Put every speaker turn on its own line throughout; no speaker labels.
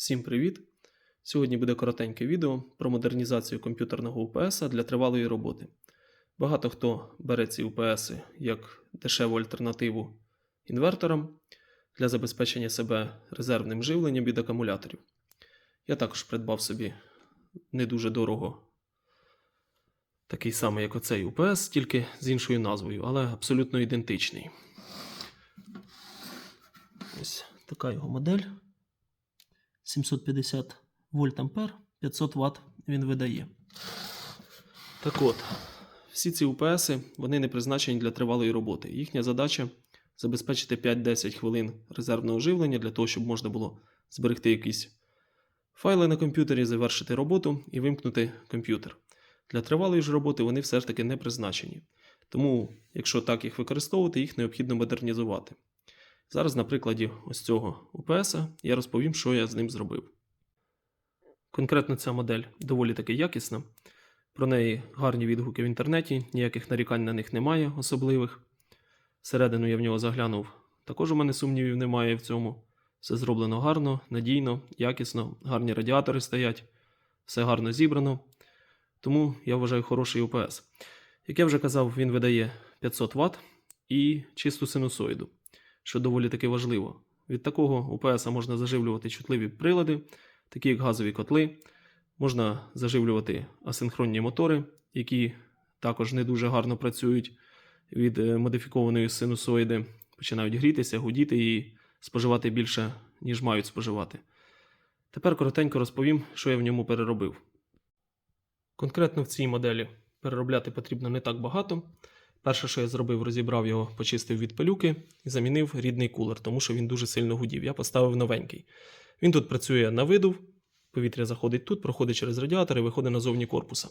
Всім привіт! Сьогодні буде коротеньке відео про модернізацію комп'ютерного УПС для тривалої роботи. Багато хто бере ці УПС як дешеву альтернативу інверторам для забезпечення себе резервним живленням від акумуляторів. Я також придбав собі не дуже дорого такий самий, як оцей УПС, тільки з іншою назвою, але абсолютно ідентичний. Ось така його модель. 750 вольт ампер, 500 Вт він видає. Так от, всі ці УПС вони не призначені для тривалої роботи. Їхня задача забезпечити 5-10 хвилин резервного живлення для того, щоб можна було зберегти якісь файли на комп'ютері, завершити роботу і вимкнути комп'ютер. Для тривалої ж роботи вони все ж таки не призначені. Тому, якщо так їх використовувати, їх необхідно модернізувати. Зараз на прикладі ось цього УПС я розповім, що я з ним зробив. Конкретно ця модель доволі таки якісна. Про неї гарні відгуки в інтернеті, ніяких нарікань на них немає особливих. Всередину я в нього заглянув. Також у мене сумнівів немає в цьому. Все зроблено гарно, надійно, якісно, гарні радіатори стоять, все гарно зібрано. Тому я вважаю хороший УПС. Як я вже казав, він видає 500 Вт і чисту синусоїду що доволі таки важливо. Від такого УПС можна заживлювати чутливі прилади, такі як газові котли, можна заживлювати асинхронні мотори, які також не дуже гарно працюють від е, модифікованої синусоїди, починають грітися, гудіти і споживати більше, ніж мають споживати. Тепер коротенько розповім, що я в ньому переробив. Конкретно в цій моделі переробляти потрібно не так багато. Перше, що я зробив, розібрав його, почистив від пилюки і замінив рідний кулер, тому що він дуже сильно гудів. Я поставив новенький. Він тут працює на видув, повітря заходить тут, проходить через радіатор і виходить назовні корпуса.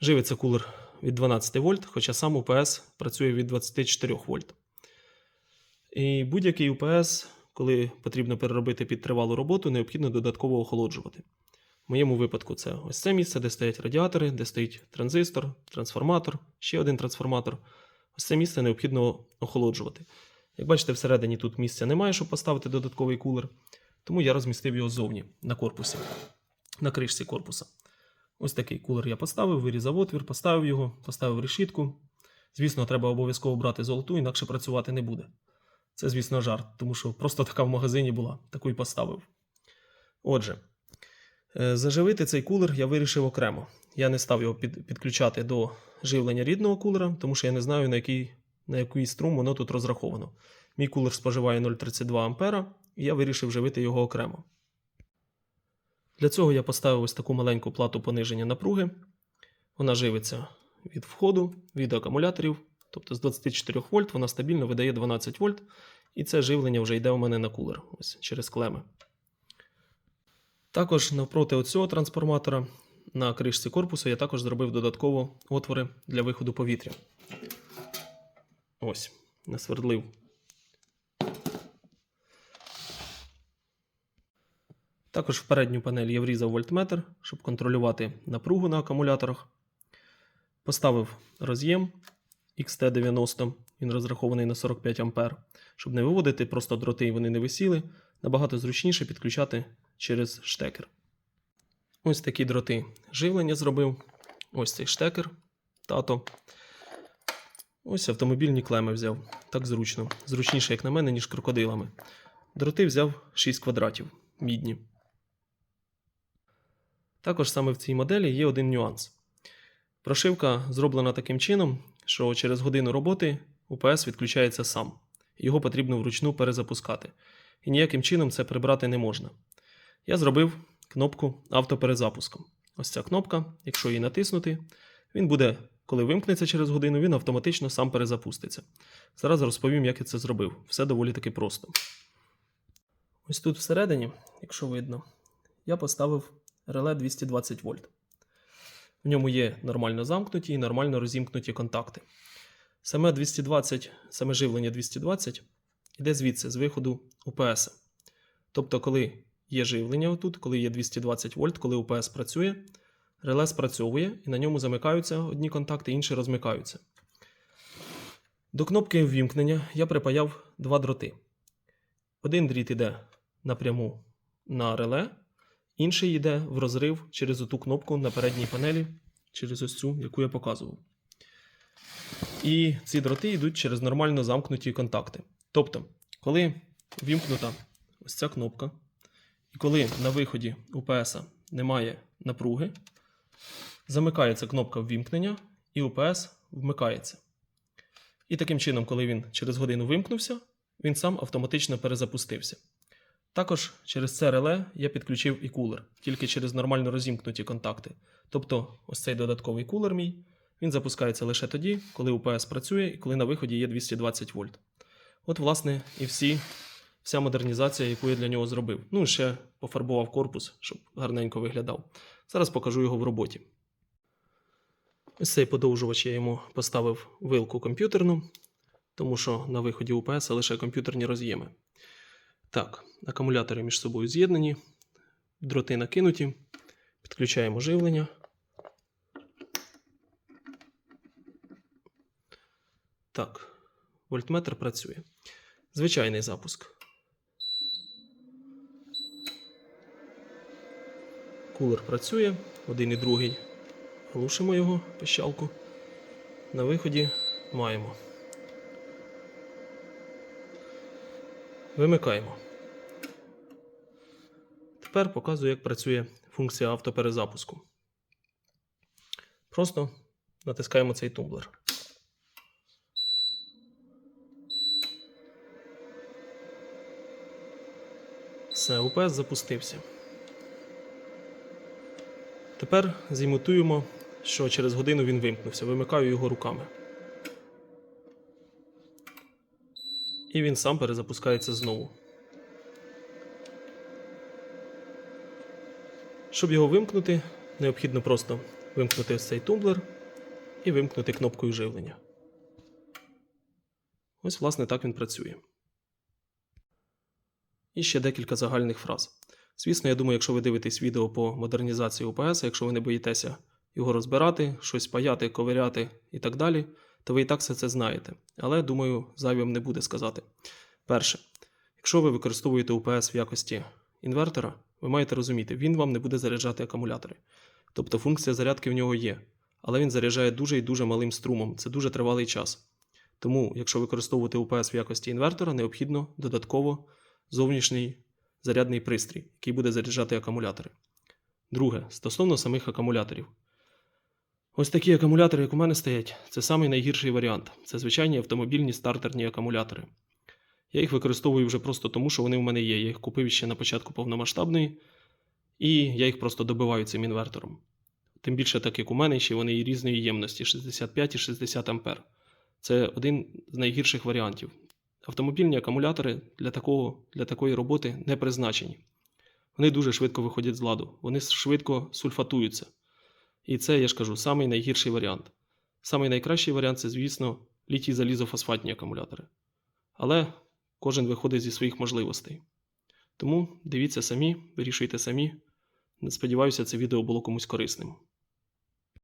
Живиться кулер від 12 вольт, хоча сам УПС працює від 24 вольт. І будь-який УПС, коли потрібно переробити під тривалу роботу, необхідно додатково охолоджувати. В моєму випадку це ось це місце, де стоять радіатори, де стоїть транзистор, трансформатор, ще один трансформатор. Ось це місце необхідно охолоджувати. Як бачите, всередині тут місця немає, щоб поставити додатковий кулер, тому я розмістив його ззовні на корпусі, на кришці корпуса. Ось такий кулер я поставив, вирізав отвір, поставив його, поставив решітку. Звісно, треба обов'язково брати золоту, інакше працювати не буде. Це, звісно, жарт, тому що просто така в магазині була, таку й поставив. Отже. Е, Заживити цей кулер я вирішив окремо. Я не став його під, підключати до живлення рідного кулера, тому що я не знаю, на який, на який струм воно тут розраховано. Мій кулер споживає 0,32 А, і я вирішив живити його окремо. Для цього я поставив ось таку маленьку плату пониження напруги. Вона живиться від входу, від акумуляторів, тобто з 24 вольт вона стабільно видає 12 вольт, і це живлення вже йде у мене на кулер ось через клеми. Також навпроти цього трансформатора на кришці корпусу я також зробив додатково отвори для виходу повітря. Ось, насвердлив. Також в передню панель я врізав вольтметр, щоб контролювати напругу на акумуляторах. Поставив роз'єм XT90, він розрахований на 45 А, щоб не виводити просто дроти і вони не висіли. Набагато зручніше підключати через штекер. Ось такі дроти живлення зробив. Ось цей штекер, тато. Ось автомобільні клеми взяв. Так зручно. Зручніше, як на мене, ніж крокодилами. Дроти взяв 6 квадратів мідні. Також саме в цій моделі є один нюанс. Прошивка зроблена таким чином, що через годину роботи УПС відключається сам. Його потрібно вручну перезапускати. І ніяким чином це прибрати не можна. Я зробив кнопку автоперезапуском. Ось ця кнопка, якщо її натиснути, він буде, коли вимкнеться через годину, він автоматично сам перезапуститься. Зараз розповім, як я це зробив. Все доволі таки просто. Ось тут всередині, якщо видно, я поставив реле 220 вольт. В ньому є нормально замкнуті і нормально розімкнуті контакти. Саме 220, саме живлення 220 йде звідси, з виходу УПС. Тобто, коли є живлення отут, коли є 220 вольт, коли УПС працює, реле спрацьовує і на ньому замикаються одні контакти, інші розмикаються. До кнопки ввімкнення я припаяв два дроти. Один дріт іде напряму на реле, інший йде в розрив через оту кнопку на передній панелі, через ось цю, яку я показував. І ці дроти йдуть через нормально замкнуті контакти. Тобто, коли вімкнута ось ця кнопка, і коли на виході УПС немає напруги, замикається кнопка ввімкнення, і УПС вмикається. І таким чином, коли він через годину вимкнувся, він сам автоматично перезапустився. Також через це реле я підключив і кулер, тільки через нормально розімкнуті контакти. Тобто, ось цей додатковий кулер мій, він запускається лише тоді, коли УПС працює і коли на виході є 220 вольт. От, власне, і всі, вся модернізація, яку я для нього зробив. Ну, і ще пофарбував корпус, щоб гарненько виглядав. Зараз покажу його в роботі. Ось цей подовжувач я йому поставив вилку комп'ютерну, тому що на виході УПС лише комп'ютерні роз'єми. Так, акумулятори між собою з'єднані, дроти накинуті, підключаємо живлення. Так, вольтметр працює. Звичайний запуск. Кулер працює, один і другий. Глушимо його пищалку. На виході маємо. Вимикаємо. Тепер показую, як працює функція автоперезапуску. Просто натискаємо цей тумблер. Все, УПС запустився. Тепер зімітуємо, що через годину він вимкнувся. Вимикаю його руками. І він сам перезапускається знову. Щоб його вимкнути, необхідно просто вимкнути цей тумблер і вимкнути кнопкою живлення. Ось, власне, так він працює. І ще декілька загальних фраз. Звісно, я думаю, якщо ви дивитесь відео по модернізації ОПС, якщо ви не боїтеся його розбирати, щось паяти, ковиряти і так далі, то ви і так все це знаєте. Але думаю, зайвим не буде сказати. Перше, якщо ви використовуєте УПС в якості інвертора, ви маєте розуміти, він вам не буде заряджати акумулятори. Тобто функція зарядки в нього є, але він заряджає дуже і дуже малим струмом. Це дуже тривалий час. Тому, якщо використовувати УПС в якості інвертора, необхідно додатково зовнішній зарядний пристрій, який буде заряджати акумулятори. Друге, стосовно самих акумуляторів. Ось такі акумулятори, як у мене стоять, це самий найгірший варіант. Це звичайні автомобільні стартерні акумулятори. Я їх використовую вже просто тому, що вони в мене є. Я їх купив ще на початку повномасштабної, і я їх просто добиваю цим інвертором. Тим більше, так як у мене, ще вони і різної ємності 65 і 60 А. Це один з найгірших варіантів. Автомобільні акумулятори для, такого, для такої роботи не призначені. Вони дуже швидко виходять з ладу, вони швидко сульфатуються. І це, я ж кажу, самий найгірший варіант. Самий найкращий варіант це, звісно, літій залізофосфатні акумулятори. Але кожен виходить зі своїх можливостей. Тому дивіться самі, вирішуйте самі. Сподіваюся, це відео було комусь корисним.